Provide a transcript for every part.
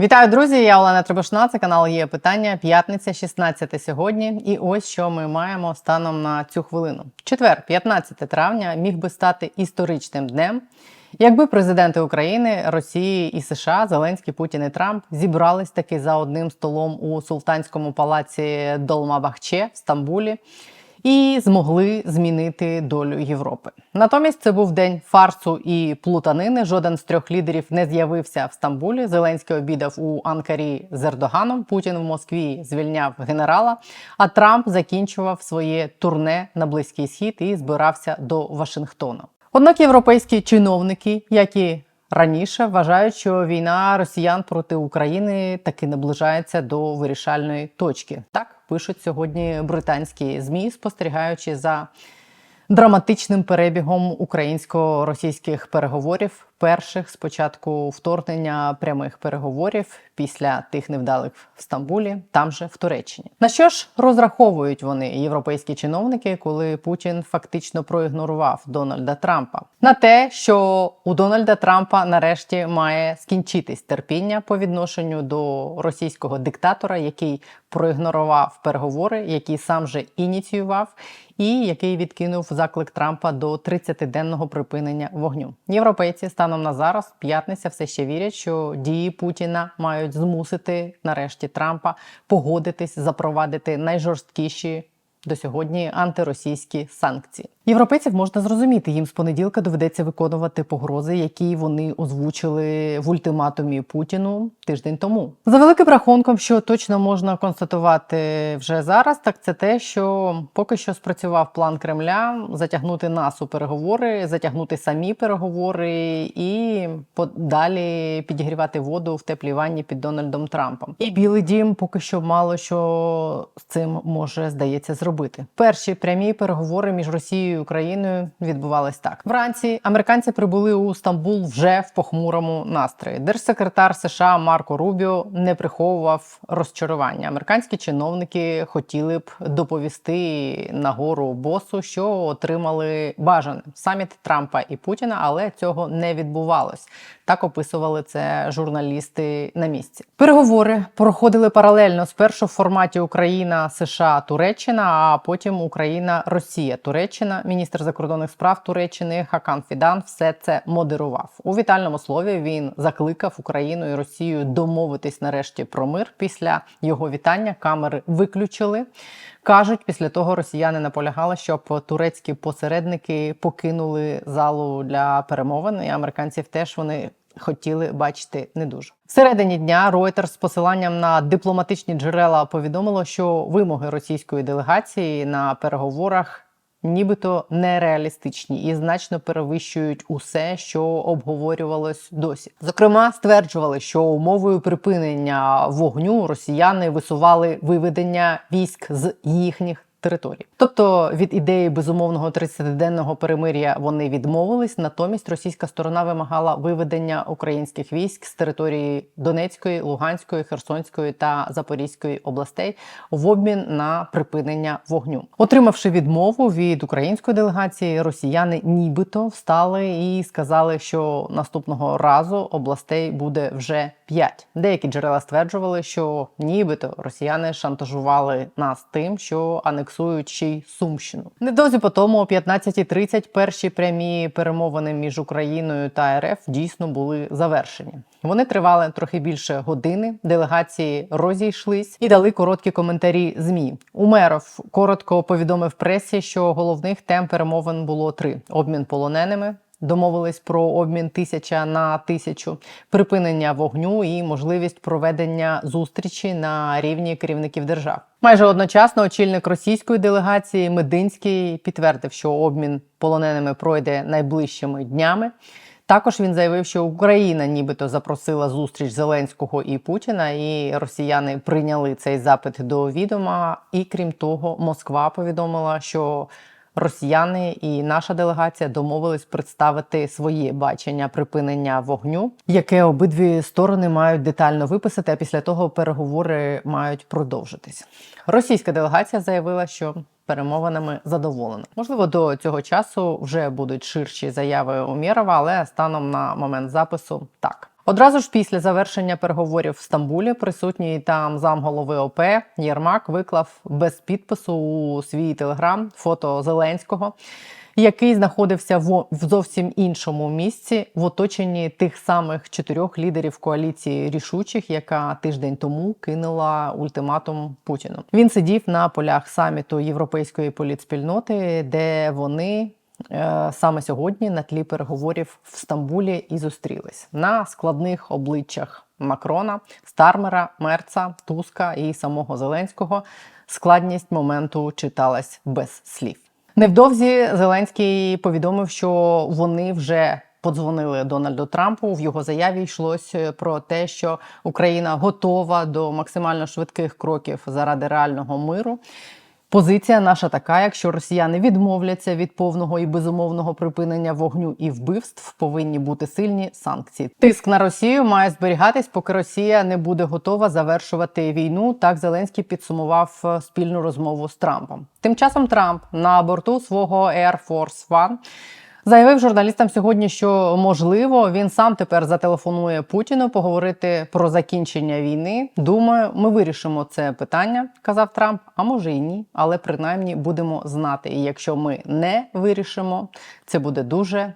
Вітаю, друзі! Я Олена Требушна. Це канал є питання. П'ятниця, 16 сьогодні. І ось що ми маємо станом на цю хвилину. Четвер, 15 травня, міг би стати історичним днем. Якби президенти України, Росії і США, Зеленський, Путін і Трамп зібрались таки за одним столом у султанському палаці Долмабахче в Стамбулі і змогли змінити долю Європи. Натомість це був день фарсу і плутанини. Жоден з трьох лідерів не з'явився в Стамбулі. Зеленський обідав у Анкарі з Ердоганом. Путін в Москві звільняв генерала. А Трамп закінчував своє турне на близький схід і збирався до Вашингтона. Однак європейські чиновники, як і раніше, вважають, що війна росіян проти України таки наближається до вирішальної точки. Так пишуть сьогодні британські змі, спостерігаючи за драматичним перебігом українсько-російських переговорів. Перших спочатку вторгнення прямих переговорів після тих невдалих в Стамбулі, там же в Туреччині. На що ж розраховують вони європейські чиновники, коли Путін фактично проігнорував Дональда Трампа? На те, що у Дональда Трампа нарешті має скінчитись терпіння по відношенню до російського диктатора, який проігнорував переговори, який сам же ініціював, і який відкинув заклик Трампа до 30-денного припинення вогню. Європейці станом на зараз, п'ятниця, все ще вірять, що дії Путіна мають змусити нарешті Трампа погодитись запровадити найжорсткіші. До сьогодні антиросійські санкції європейців можна зрозуміти. Їм з понеділка доведеться виконувати погрози, які вони озвучили в ультиматумі Путіну тиждень тому. За великим рахунком, що точно можна констатувати вже зараз, так це те, що поки що спрацював план Кремля затягнути нас у переговори, затягнути самі переговори і подалі підігрівати воду в теплій ванні під Дональдом Трампом. І Білий Дім поки що мало що з цим може здається зробити. Перші прямі переговори між Росією і Україною відбувались так. Вранці американці прибули у Стамбул вже в похмурому настрої. Держсекретар США Марко Рубіо не приховував розчарування. Американські чиновники хотіли б доповісти нагору босу, що отримали бажане саміт Трампа і Путіна, але цього не відбувалось. Так описували це журналісти на місці. Переговори проходили паралельно спершу в форматі Україна, США, Туреччина, а потім Україна, Росія, Туреччина. Міністр закордонних справ Туреччини Хакан Фідан все це модерував. У вітальному слові він закликав Україну і Росію домовитись нарешті про мир. Після його вітання камери виключили. Кажуть, після того росіяни наполягали, щоб турецькі посередники покинули залу для перемовин. І американців теж вони хотіли бачити не дуже. Всередині дня Reuters з посиланням на дипломатичні джерела повідомило, що вимоги російської делегації на переговорах. Нібито нереалістичні і значно перевищують усе, що обговорювалось досі. Зокрема, стверджували, що умовою припинення вогню росіяни висували виведення військ з їхніх територій. Тобто від ідеї безумовного 30-денного перемир'я вони відмовились. Натомість російська сторона вимагала виведення українських військ з території Донецької, Луганської, Херсонської та Запорізької областей в обмін на припинення вогню. Отримавши відмову від української делегації, росіяни нібито встали і сказали, що наступного разу областей буде вже п'ять. Деякі джерела стверджували, що нібито росіяни шантажували нас тим, що анексують ще й Сумщину. Недовзі по тому, о 15.30 перші прямі перемовини між Україною та РФ дійсно були завершені. Вони тривали трохи більше години. Делегації розійшлись і дали короткі коментарі. Змі Умеров коротко повідомив пресі, що головних тем перемовин було три: обмін полоненими. Домовились про обмін тисяча на тисячу, припинення вогню і можливість проведення зустрічі на рівні керівників держав. Майже одночасно очільник російської делегації Мединський підтвердив, що обмін полоненими пройде найближчими днями. Також він заявив, що Україна нібито запросила зустріч Зеленського і Путіна, і росіяни прийняли цей запит до відома. І крім того, Москва повідомила, що росіяни і наша делегація домовились представити своє бачення припинення вогню, яке обидві сторони мають детально виписати. А після того переговори мають продовжитись. Російська делегація заявила, що перемовинами задоволена. Можливо, до цього часу вже будуть ширші заяви Умєрова, але станом на момент запису так. Одразу ж після завершення переговорів в Стамбулі присутній там замголови ОП Єрмак виклав без підпису у свій телеграм фото Зеленського, який знаходився в зовсім іншому місці в оточенні тих самих чотирьох лідерів коаліції рішучих, яка тиждень тому кинула ультиматум Путіну. Він сидів на полях саміту Європейської політспільноти, де вони саме сьогодні на тлі переговорів в Стамбулі і зустрілись на складних обличчях Макрона, Стармера, Мерца, Туска і самого Зеленського. Складність моменту читалась без слів. Невдовзі Зеленський повідомив, що вони вже подзвонили Дональду Трампу. В його заяві йшлось про те, що Україна готова до максимально швидких кроків заради реального миру. Позиція наша така: якщо росіяни відмовляться від повного і безумовного припинення вогню і вбивств, повинні бути сильні санкції. Тиск на Росію має зберігатись, поки Росія не буде готова завершувати війну. Так Зеленський підсумував е, спільну розмову з Трампом. Тим часом Трамп на борту свого Air Force One Заявив журналістам сьогодні, що можливо він сам тепер зателефонує Путіну поговорити про закінчення війни. Думаю, ми вирішимо це питання, казав Трамп. А може і ні, але принаймні будемо знати. І якщо ми не вирішимо, це буде дуже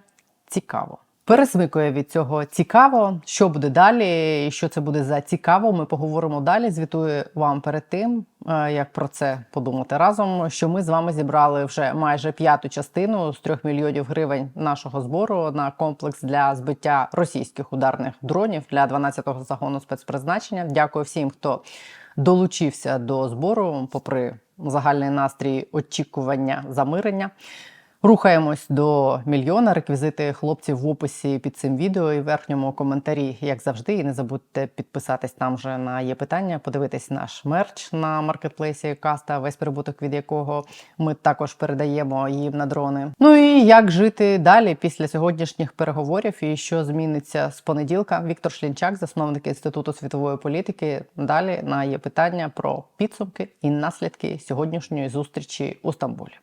цікаво. Пересмикує від цього цікаво, що буде далі, і що це буде за цікаво. Ми поговоримо далі. Звітую вам перед тим, е, як про це подумати разом. Що ми з вами зібрали вже майже п'яту частину з трьох мільйонів гривень нашого збору на комплекс для збиття російських ударних дронів для 12-го загону спецпризначення. Дякую всім, хто долучився до збору, попри загальний настрій очікування замирення. Рухаємось до мільйона. Реквізити хлопців в описі під цим відео і в верхньому коментарі, як завжди. І не забудьте підписатись там же на є питання, подивитись наш мерч на маркетплейсі Каста, весь прибуток від якого ми також передаємо їм на дрони. Ну і як жити далі після сьогоднішніх переговорів і що зміниться з понеділка? Віктор Шлінчак, засновник інституту світової політики. Далі на є питання про підсумки і наслідки сьогоднішньої зустрічі у Стамбулі.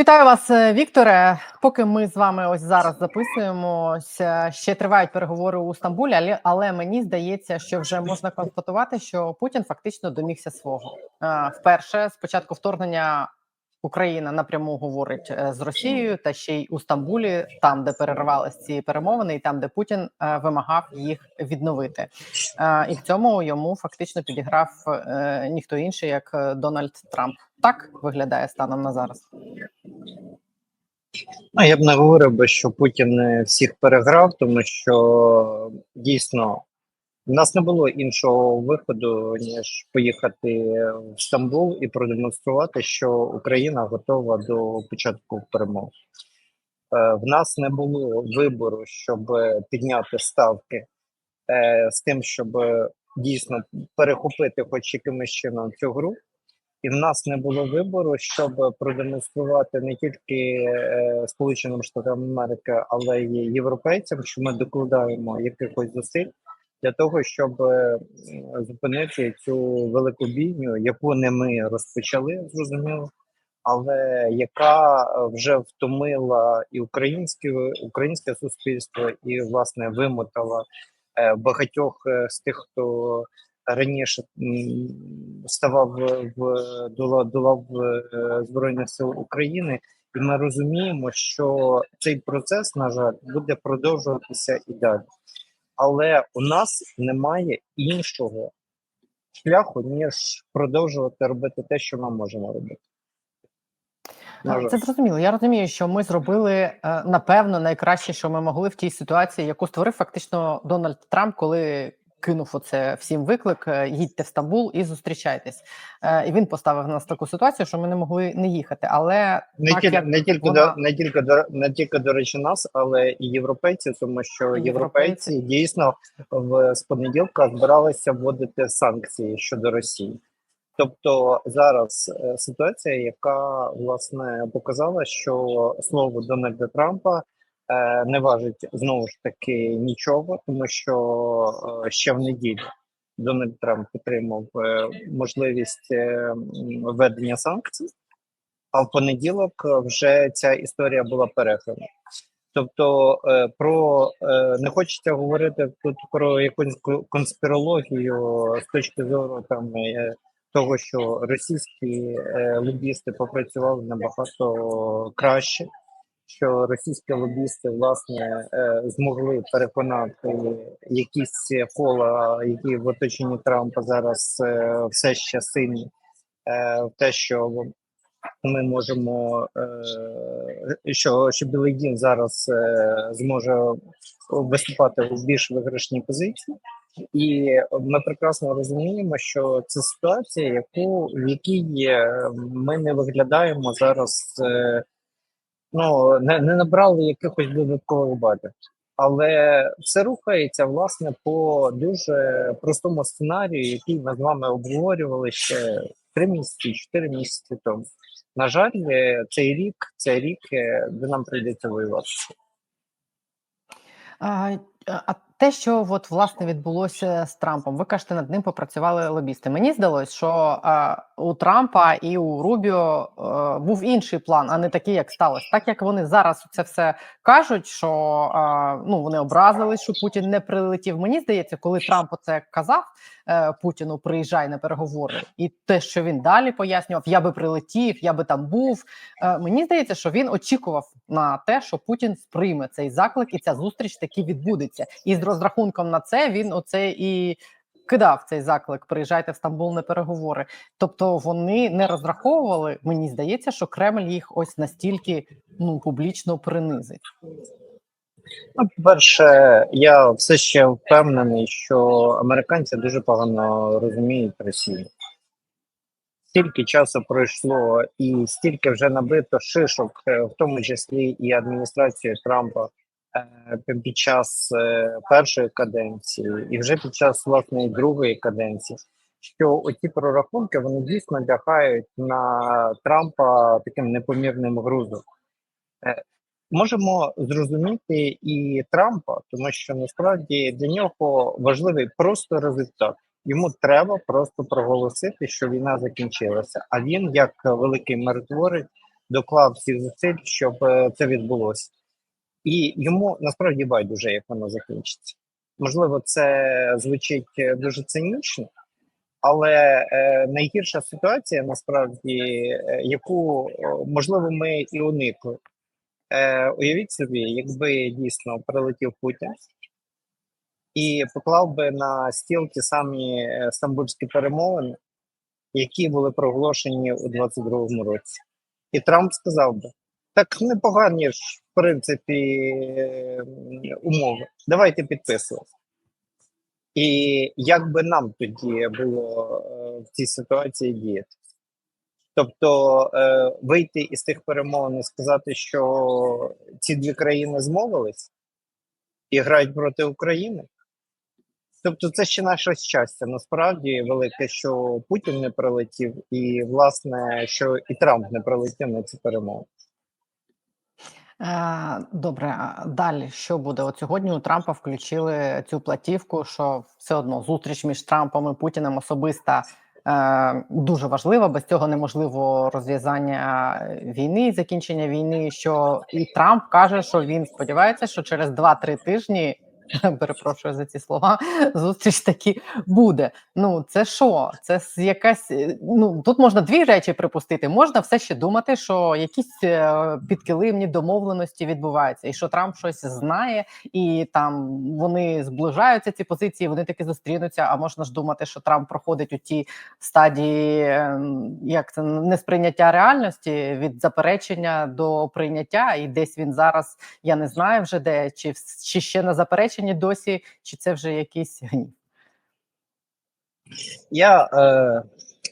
Вітаю вас, е, Вікторе. Поки ми з вами ось зараз записуємося, ще тривають переговори у Стамбулі, але, мені здається, що вже можна констатувати, що Путін фактично домігся свого. Е, Вперше спочатку вторгнення Україна напряму говорить е, з Росією, та ще й у Стамбулі, там де перервалися ці перемовини, і там, де Путін е, вимагав їх відновити. Е, І в цьому йому фактично підіграв ніхто інший, як Дональд Трамп. Так виглядає станом на зараз. Ну, я б не говорив би, що Путін всіх переграв, тому що дійсно в нас не було іншого виходу, ніж поїхати в Стамбул і продемонструвати, що Україна готова до початку перемог. Е, В нас не було вибору, щоб підняти ставки е, з тим, щоб дійсно перехопити хоч якимось чином цю гру. І в нас не було вибору, щоб продемонструвати не тільки е, Сполученим Штатам Америки, але й європейцям, що ми докладаємо якихось зусиль для того, щоб е, зупинити цю велику бійню, яку не ми розпочали, зрозуміло, але яка вже втомила і українське, українське суспільство, і власне вимотала е, багатьох е, з тих, хто раніше ставав в- до лав е, Збройних сил України, і ми розуміємо, що цей процес, на жаль, буде продовжуватися і далі. Але у нас немає іншого шляху, ніж продовжувати робити те, що ми можемо робити. Це зрозуміло. Я розумію, що ми зробили е, напевно найкраще, що ми могли в тій ситуації, яку створив фактично Дональд Трамп, коли кинув оце всім виклик: е, їдьте в Стамбул і зустрічайтесь. Е, І він поставив нас в таку ситуацію, що ми не могли не їхати. Але Не так, тільки як не тільки вона- до не тільки до не тільки до речі, нас, але і європейці, тому що європейці, європейці. дійсно в з понеділка збиралися вводити санкції щодо Росії. Тобто зараз е, ситуація, яка власне показала, що слово Дональда Трампа не важить знову ж таки нічого, тому що е, ще в неділю Дональд Трамп підтримав е, можливість е, введення санкцій. А в понеділок е, вже ця історія була переграна. Тобто, е, про е, не хочеться говорити тут про якусь конспірологію з точки зору там е, того, що російські е, лобісти попрацювали набагато краще, що російські лобісти власне е, змогли переконати якісь кола, які в оточенні Трампа зараз е, все ще сильні, е, в те, що ми можемо, що, що Білий Дім зараз зможе виступати у більш виграшній позиції, і ми прекрасно розуміємо, що це ситуація, яку в якій ми не виглядаємо зараз, ну не, не набрали якихось додаткових бабів. Але все рухається власне по дуже простому сценарію, який ми з вами обговорювали ще три місяці, чотири місяці тому. На жаль, е, цей рік це рік, е, де нам прийдеться воювати. А, а те, що от власне відбулося з Трампом, ви кажете, над ним попрацювали лобісти. Мені здалось, що а, у Трампа і у Рубіо а, був інший план, а не такий, як сталося. Так як вони зараз це все кажуть, що а, ну вони образились, що Путін не прилетів. Мені здається, коли Трамп це казав е, Путіну, приїжджай на переговори, і те, що він далі пояснював, я би прилетів, я би там був. Е, Мені здається, що він очікував на те, що Путін сприйме цей заклик, і ця зустріч таки відбудеться. І з розрахунком на це він оце і кидав цей заклик: приїжджайте в Стамбул на переговори. Тобто вони не розраховували. Мені здається, що Кремль їх ось настільки ну публічно принизить. Ну, по-перше, я все ще впевнений, що американці дуже погано розуміють Росію. Стільки часу пройшло, і стільки вже набито шишок, е, в тому числі і адміністрацією Трампа під час е, першої каденції, і вже під час власної другої каденції. Що оці прорахунки вони дійсно лягають на Трампа таким непомірним грузом. Е, можемо зрозуміти і Трампа, тому що насправді для нього важливий просто результат. Йому треба просто проголосити, що війна закінчилася. А він, як великий миротворець, доклав всіх зусиль, щоб е, це відбулося. І йому насправді байдуже, як воно закінчиться. Можливо, це звучить е, дуже цинічно, але е, найгірша ситуація, насправді, е, яку можливо ми і уникли. Е, уявіть собі, якби дійсно прилетів Путін і поклав би на стіл ті самі стамбульські перемовини, які були проголошені у 22-му році. І Трамп сказав би: так непогані ж, в принципі, умови. Давайте підписувати. І як би нам тоді було е, в цій ситуації діяти? Тобто е, вийти із тих перемовин і сказати, що ці дві країни змовились і грають проти України. Тобто, це ще наше щастя. Насправді велике, що Путін не прилетів, і власне, що і Трамп не прилетів на ці перемови. Е, Добре, далі що буде? От сьогодні у Трампа включили цю платівку, що все одно зустріч між Трампом і Путіним особиста е, дуже важлива. Без цього неможливо розв'язання війни, закінчення війни. Що і Трамп каже, що він сподівається, що через 2-3 тижні. Перепрошую за ці слова. Зустріч таки буде. Ну це що? Це якась е, ну тут можна дві речі припустити. Можна все ще думати, що якісь е, підкилимні домовленості відбуваються, і що Трамп щось знає, і там вони зближаються. Ці позиції вони таки зустрінуться. А можна ж думати, що Трамп проходить у ті стадії, ем, як це несприйняття реальності від заперечення до прийняття, і десь він зараз я не знаю вже де, чи, чи ще на запереченні досі, чи це вже якийсь гнів. Я е,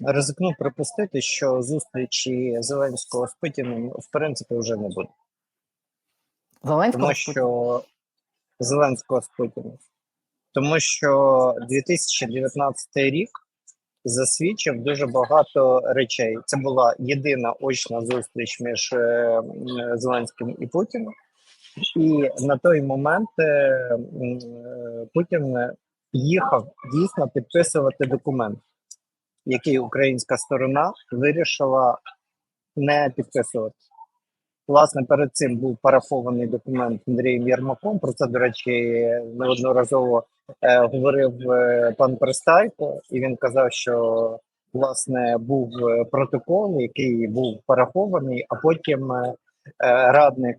ризикну припустити, що зустрічі Зеленського з Путіним в принципі вже не буде. Зеленського Тому що Зеленського з Путіним. Тому що 2019 рік засвідчив дуже багато речей. Це була єдина очна зустріч між е, Зеленським і Путіним. І на той момент е, е, Путін їхав дійсно підписувати документ, який українська сторона вирішила не підписувати. Власне, перед цим був парафований документ Андрієм Єрмаком. Про це, до речі, неодноразово е, говорив е, пан Пристайко, і він казав, що власне був е, протокол, який був парафований, а потім е, радник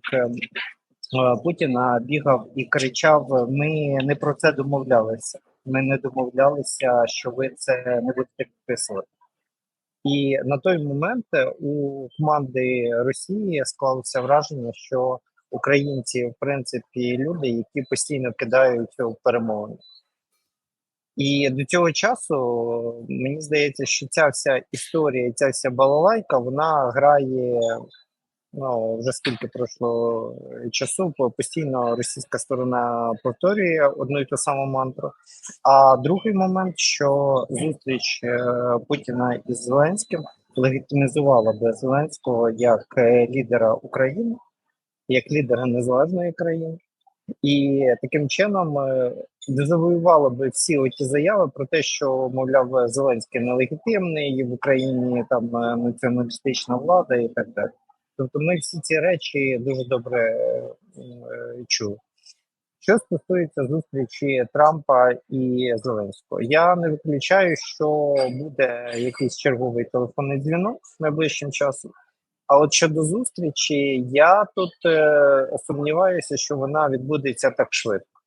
е, Путіна бігав і кричав: Ми не про це домовлялися. Ми не домовлялися, що ви це не будете підписувати. І на той момент у команди Росії склалося враження, що українці, в принципі, люди, які постійно кидають в перемовини. І до цього часу мені здається, що ця вся історія, ця вся балалайка, вона грає ну вже скільки пройшло часу, по- постійно російська сторона повторює одну і ту саму мантру. А другий момент, що зустріч е, Путіна із Зеленським легітимізувала би Зеленського як е, лідера України, як лідера незалежної країни, і таким чином е, дезавоювала би всі оті заяви про те, що мовляв Зеленський нелегітимний, і в Україні там е, націоналістична влада і так далі. Тобто, ми всі ці речі дуже добре е, чули. Що стосується зустрічі Трампа і Зеленського, я не виключаю, що буде якийсь черговий телефонний дзвінок найближчим часом. А от щодо зустрічі, я тут е, сумніваюся, що вона відбудеться так швидко.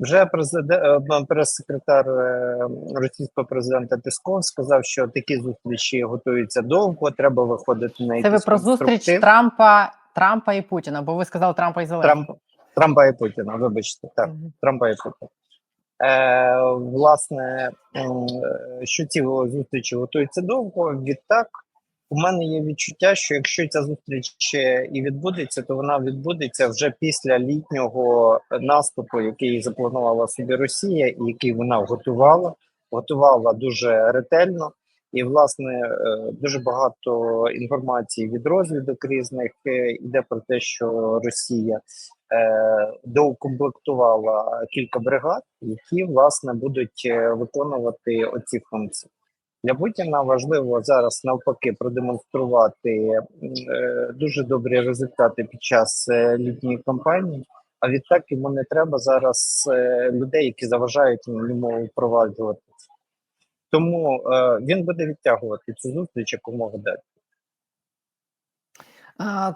Вже президент, прес-секретар е, російського президента Пісков сказав, що такі зустрічі готуються довго, треба виходити на Це ви про зустріч. Трампа, Трампа і Путіна, бо ви сказали Трампа і Зеленського. Трамп, Трампа і Путіна, вибачте, так. Мгм. Трампа і Путіна. Е, власне, е, що ці зустрічі готуються довго. Відтак, у мене є відчуття, що якщо ця зустріч і відбудеться, то вона відбудеться вже після літнього наступу, який запланувала собі Росія, і який вона готувала, готувала дуже ретельно. І, власне, е, дуже багато інформації від розвідок різних е, йде про те, що Росія е, доукомплектувала кілька бригад, які власне будуть виконувати оці функції. Для Путіна важливо зараз навпаки продемонструвати е, дуже добрі результати під час е, літньої кампанії. А відтак йому не треба зараз е, людей, які заважають йому впроваджувати. Тому він буде відтягувати цю зустріч якомога далі.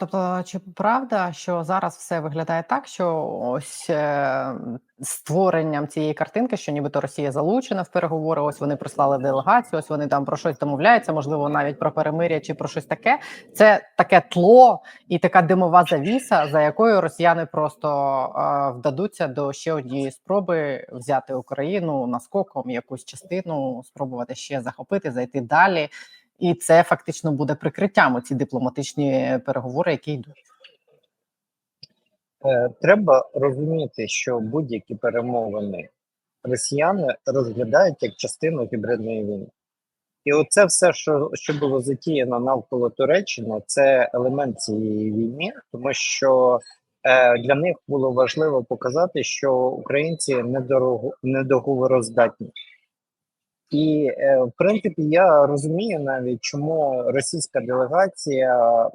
Тобто, чи правда, що зараз все виглядає так, що ось е, створенням цієї картинки, що нібито Росія залучена в переговори, ось вони прислали делегацію, ось вони там про щось домовляються, можливо, навіть про перемир'я чи про щось таке. Це таке тло і така димова завіса, за якою росіяни просто вдадуться до ще однієї спроби взяти Україну наскоком, якусь частину, спробувати ще захопити, зайти далі. І це фактично буде прикриттям ці дипломатичні переговори, які йдуть. Е, Треба розуміти, що будь-які перемовини росіяни розглядають як частину гібридної війни. І оце все, що, що було затіяно навколо Туреччини, це елемент цієї війни, тому що е, для них було важливо показати, що українці недорого, недоговороздатні. І е, в принципі я розумію навіть, чому російська делегація е,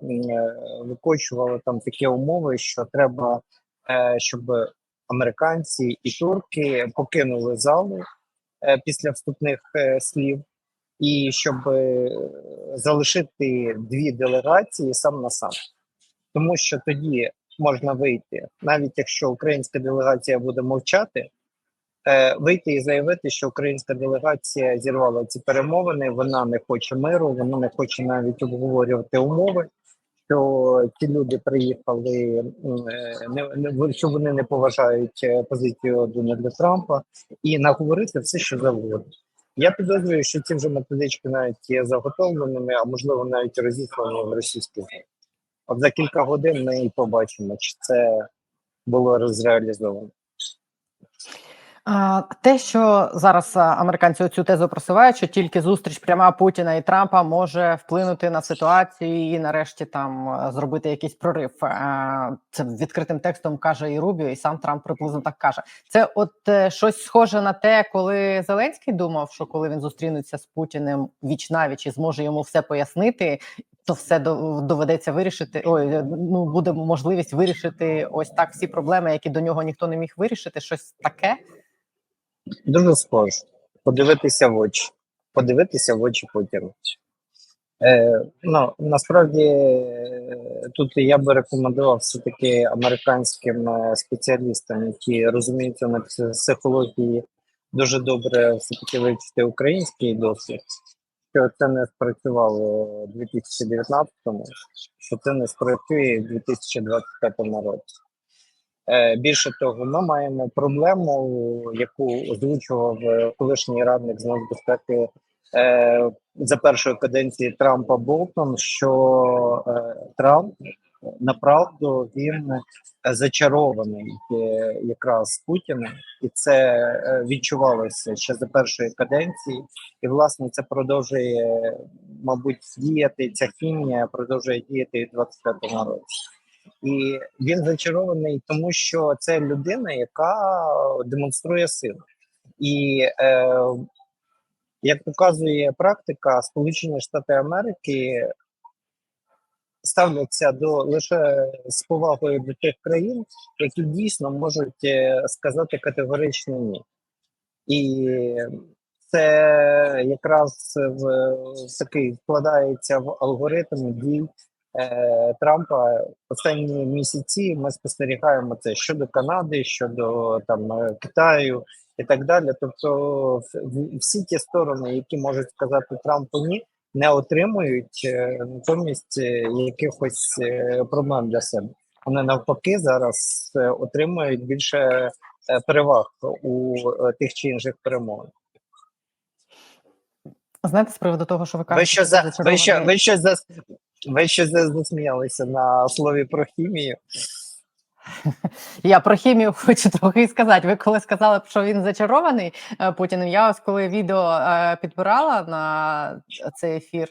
викочувала там такі умови, що треба, е, щоб американці і турки покинули залу після вступних слів, і щоб залишити дві делегації сам на сам, тому що тоді можна вийти, навіть якщо українська делегація буде мовчати вийти і заявити, що українська делегація зірвала ці перемовини. Вона не хоче миру, вона не хоче навіть обговорювати умови. Що ті люди приїхали, е, не, що вони не поважають е, позицію Дональда Трампа, і наговорити все, що завгодно. Я підозрюю, що ці вже методички навіть є заготовленими, а можливо навіть розіслані в російський змі. От за кілька годин ми і побачимо, чи це було розреалізовано. Те, що зараз американці цю тезу просувають, що тільки зустріч пряма Путіна і Трампа може вплинути на ситуацію і нарешті там зробити якийсь прорив. Це відкритим текстом каже і Рубіо, і сам Трамп приблизно так каже. Це от е, щось схоже на те, коли Зеленський думав, що коли він зустрінеться з Путіним віч навіч і зможе йому все пояснити. то все до- доведеться вирішити. Ой, е, ну буде можливість вирішити ось так всі проблеми, які до нього ніхто не міг вирішити. Щось таке. Дуже схоже. Подивитися в очі. Подивитися в очі Путіну. Е, ну, насправді е, тут я би рекомендував все-таки американським е, спеціалістам, які розуміються на психології, дуже добре все-таки вивчити український досвід, що це не спрацювало у 2019-му, що це не спрацює в 2025 році. Е, Більше того, ми маємо проблему, яку озвучував е, колишній радник з нацбезпеки е, за першої каденції Трампа Болтон, що Трамп направду він зачарований якраз Путіним, і це відчувалося ще за першої каденції, і власне це продовжує, мабуть, діяти. Ця хімія продовжує діяти і в 25-му році. І він зачарований, тому що це людина, яка демонструє силу. І е, як показує практика, Сполучені Штати Америки ставляться до лише з повагою до тих країн, які дійсно можуть е, сказати категорично ні. І це якраз в, такий вкладається в алгоритм дій Трампа останні місяці. Ми спостерігаємо це щодо Канади, щодо там е, Китаю і так далі. Тобто, всі ті сторони, які можуть сказати Трампу ні, не отримують е, натомість е, якихось е, проблем для себе. Вони навпаки зараз е, отримують більше е, переваг у е, тих чи інших перемовинах. Знаєте, з приводу того, що ви кажете, Ви що за ви що ви що за ви за засміялися на слові про хімію? Я про хімію хочу трохи сказати. Ви коли сказали, що він зачарований е, Путіним, я ось коли відео е, підбирала на цей ефір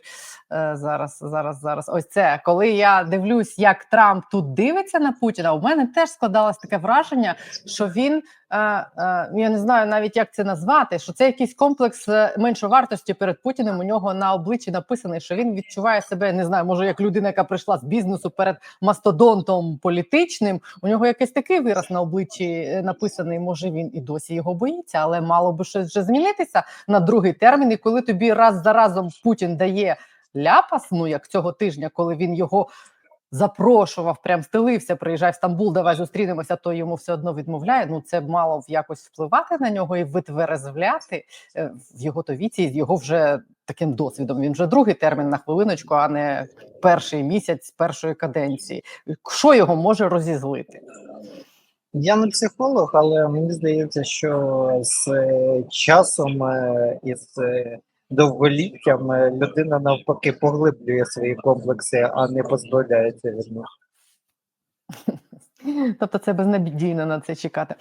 е, зараз, зараз, зараз. Ось це коли я дивлюсь, як Трамп тут дивиться на Путіна. У мене теж складалось таке враження, що він я не знаю навіть як це назвати. Що це якийсь комплекс е, меншовартості перед Путіним. У нього на обличчі написаний, що він відчуває себе, не знаю, може як людина, яка прийшла з бізнесу перед мастодонтом політичним. У нього якийсь такий вираз на обличчі е, написаний. Може він і досі його боїться, але мало би щось вже змінитися на другий термін. І коли тобі раз за разом Путін дає ляпас, ну як цього тижня, коли він його. Запрошував, прям стелився, приїжджай в Стамбул, давай зустрінемося, то йому все одно відмовляє. Ну це мало б якось впливати на нього і витверезвляти е, в його то віці його вже таким досвідом. Він вже другий термін на хвилиночку, а не перший місяць першої каденції. Що його може розізлити? Я не психолог, але мені здається, що з е, часом е, і з е, довголіттям е, людина навпаки поглиблює свої комплекси, а не позбавляється від них. Тобто це безнадійно на це чекати.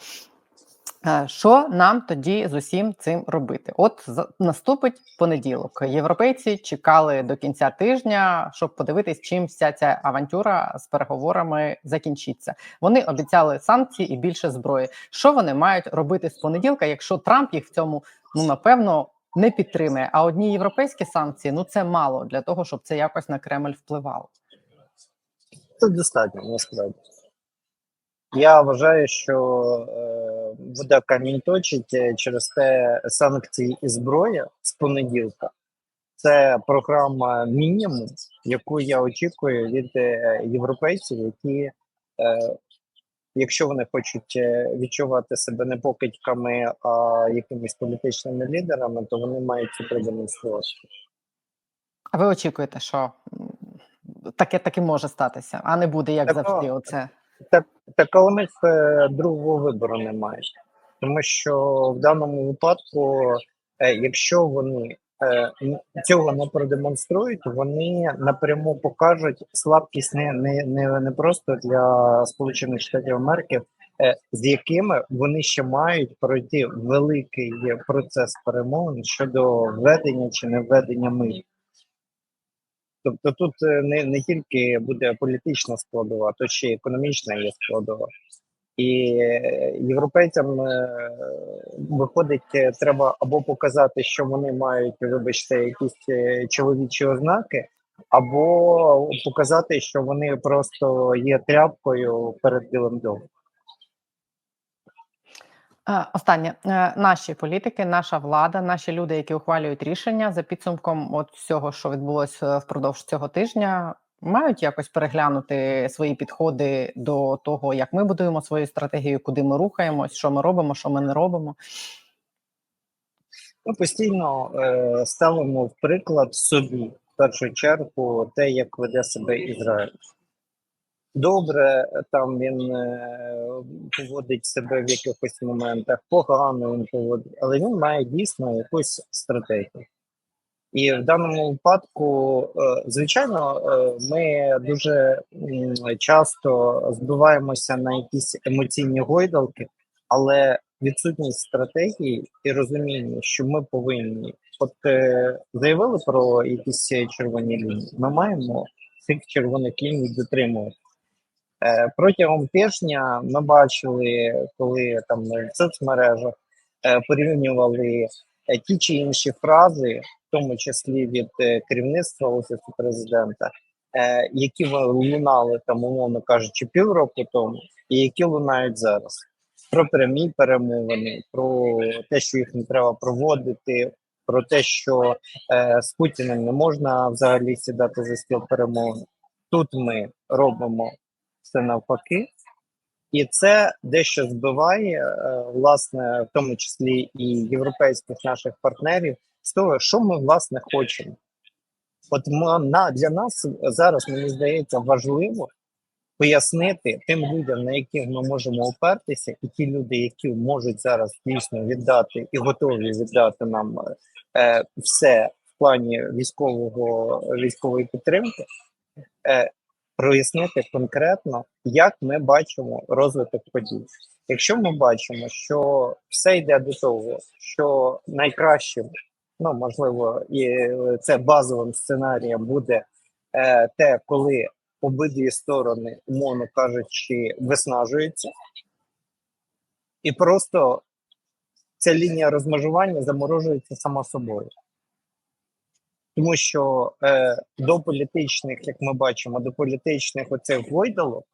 Е, Що нам тоді з усім цим робити? От наступить понеділок. Європейці чекали до кінця тижня, щоб подивитись, чим вся ця авантюра з переговорами закінчиться. Вони обіцяли санкції і більше зброї. Що вони мають робити з понеділка, якщо Трамп їх в цьому ну напевно не підтримує? А одні європейські санкції ну це мало для того, щоб це якось на Кремль впливало. Це достатньо насправді. Я вважаю, що е, вода камінь точить е, через те санкції і зброя з понеділка. Це програма мінімум, яку я очікую від е, європейців, які, е, якщо вони хочуть е, відчувати себе не покидьками, а якимись політичними лідерами, то вони мають це продемонструвати. А ви очікуєте, що таке таки може статися, а не буде як Так, завжди. Оце Так, але у них другого вибору немає. Тому що в даному випадку, е, якщо вони цього не продемонструють, вони напряму покажуть слабкість не, не, не, не просто для Сполучених Штатів Америки, е, з якими вони ще мають пройти великий процес перемовин щодо введення чи не введення миру. Тобто тут е, не, не тільки буде політична складова, то ще й економічна є складова. І європейцям е, виходить, е, треба або показати, що вони мають, вибачте, якісь е, чоловічі ознаки, або показати, що вони просто є тряпкою перед білим домом. Останнє наші політики, наша влада, наші люди, які ухвалюють рішення за підсумком от всього, що відбулося впродовж цього тижня, мають якось переглянути свої підходи до того, як ми будуємо свою стратегію, куди ми рухаємось, що ми робимо, що ми не робимо. Ми постійно е, ставимо в приклад собі в першу чергу те, як веде себе Ізраїль. Добре, там він е, поводить себе в якихось моментах, погано він поводить, але він має дійсно якусь стратегію. І в даному випадку, е, звичайно, е, ми дуже часто збиваємося на якісь емоційні гойдалки, але відсутність стратегії і розуміння, що ми повинні, от е, заявили про якісь червоні лінії, ми маємо цих червоних ліній дотримувати. Протягом тижня ми бачили, коли там в соцмережах порівнювали ті чи інші фрази, в тому числі від е, керівництва офісу президента, е, які лунали там, умовно кажучи, півроку тому, і які лунають зараз. Про прямі перемовини, про те, що їх не треба проводити, про те, що е, з Путіним не можна взагалі сідати за стіл перемовин. Тут ми робимо все навпаки, і це дещо збиває, е, власне, в тому числі і європейських наших партнерів з того, що ми власне хочемо. От на, для нас зараз мені здається важливо пояснити тим людям, на яких ми можемо опертися, і ті люди, які можуть зараз дійсно віддати і готові віддати нам е, все в плані військового військової підтримки. Е, прояснити конкретно, як ми бачимо розвиток подій. Якщо ми бачимо, що все йде до того, що найкращим, ну можливо, і е, це базовим сценарієм буде е, те, коли обидві сторони, умовно кажучи, виснажуються, і просто ця лінія розмежування заморожується сама собою. Тому що е, до політичних, як ми бачимо, до політичних оцих гойдалок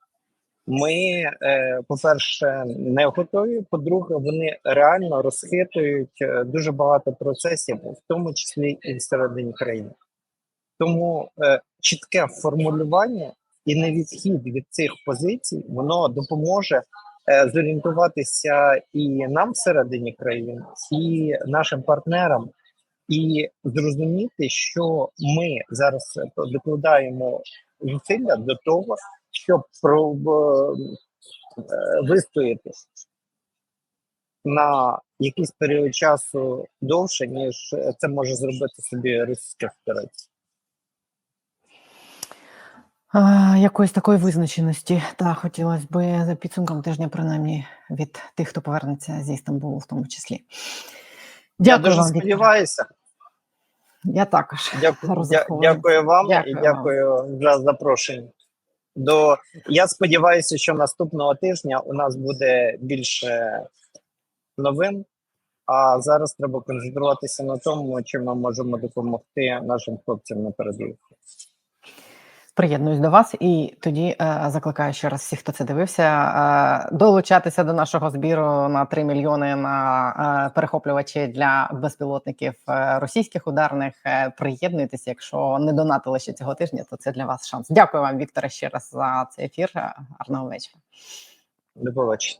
ми, е, по-перше, не готові. По-друге, вони реально розхитують е, дуже багато процесів, в тому числі і всередині країни. Тому е, чітке формулювання і невідхід від цих позицій воно допоможе зорієнтуватися і нам всередині країни, і нашим партнерам і зрозуміти, що ми зараз докладаємо зусилля до того, щоб е, вистояти на якийсь період часу довше, ніж це може зробити собі Російська Федерація. Якоїсь такої визначеності, та хотілося б за підсумком тижня, принаймні, від тих, хто повернеться зі Стамбулу, в тому числі. Я Дякую дуже вам, сподіваюся. Я також. Дякую, дякую вам Дякую і вам. дякую за запрошення. До я сподіваюся, що наступного тижня у нас буде більше новин. А зараз треба концентруватися на тому, чим ми можемо допомогти нашим хлопцям на передовій. Приєднуюсь до вас, і тоді е, закликаю ще раз всіх, хто це дивився, е, долучатися до нашого збіру на 3 мільйони на е, перехоплювачі для безпілотників е, російських ударних. Е, приєднуйтесь, якщо не донатили ще цього тижня, то це для вас шанс. Дякую вам, Вікторе, ще раз за цей ефір. Гарного вечора. До побачення.